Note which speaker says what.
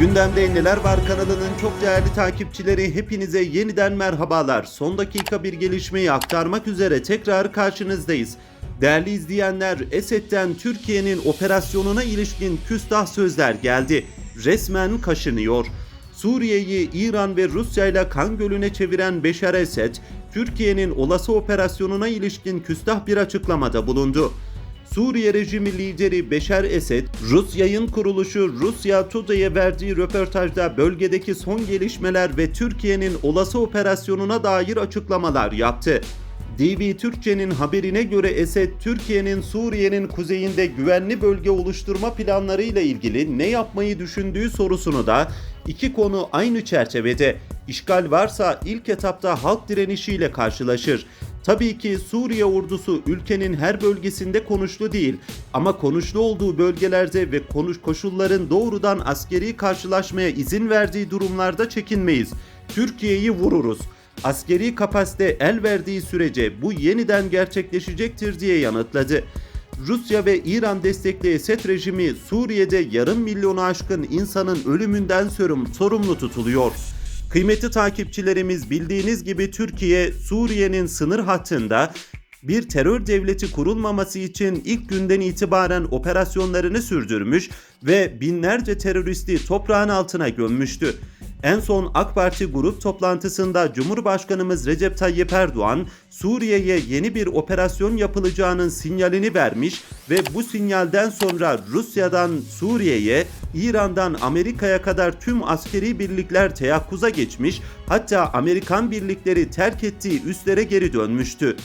Speaker 1: Gündemde Neler Var kanalının çok değerli takipçileri hepinize yeniden merhabalar. Son dakika bir gelişmeyi aktarmak üzere tekrar karşınızdayız. Değerli izleyenler, Esed'den Türkiye'nin operasyonuna ilişkin küstah sözler geldi. Resmen kaşınıyor. Suriye'yi İran ve Rusya ile kan gölüne çeviren Beşar Esed, Türkiye'nin olası operasyonuna ilişkin küstah bir açıklamada bulundu. Suriye rejimi lideri Beşar Esed, Rus yayın kuruluşu Rusya Today'a verdiği röportajda bölgedeki son gelişmeler ve Türkiye'nin olası operasyonuna dair açıklamalar yaptı. DV Türkçe'nin haberine göre Esed, Türkiye'nin Suriye'nin kuzeyinde güvenli bölge oluşturma planlarıyla ilgili ne yapmayı düşündüğü sorusunu da iki konu aynı çerçevede. İşgal varsa ilk etapta halk direnişiyle karşılaşır. Tabii ki Suriye ordusu ülkenin her bölgesinde konuşlu değil ama konuşlu olduğu bölgelerde ve konuş koşulların doğrudan askeri karşılaşmaya izin verdiği durumlarda çekinmeyiz. Türkiye'yi vururuz. Askeri kapasite el verdiği sürece bu yeniden gerçekleşecektir diye yanıtladı. Rusya ve İran destekli Esed rejimi Suriye'de yarım milyonu aşkın insanın ölümünden sorum- sorumlu tutuluyor. Kıymetli takipçilerimiz bildiğiniz gibi Türkiye Suriye'nin sınır hattında bir terör devleti kurulmaması için ilk günden itibaren operasyonlarını sürdürmüş ve binlerce teröristi toprağın altına gömmüştü. En son AK Parti grup toplantısında Cumhurbaşkanımız Recep Tayyip Erdoğan Suriye'ye yeni bir operasyon yapılacağının sinyalini vermiş ve bu sinyalden sonra Rusya'dan Suriye'ye, İran'dan Amerika'ya kadar tüm askeri birlikler teyakkuza geçmiş, hatta Amerikan birlikleri terk ettiği üslere geri dönmüştü.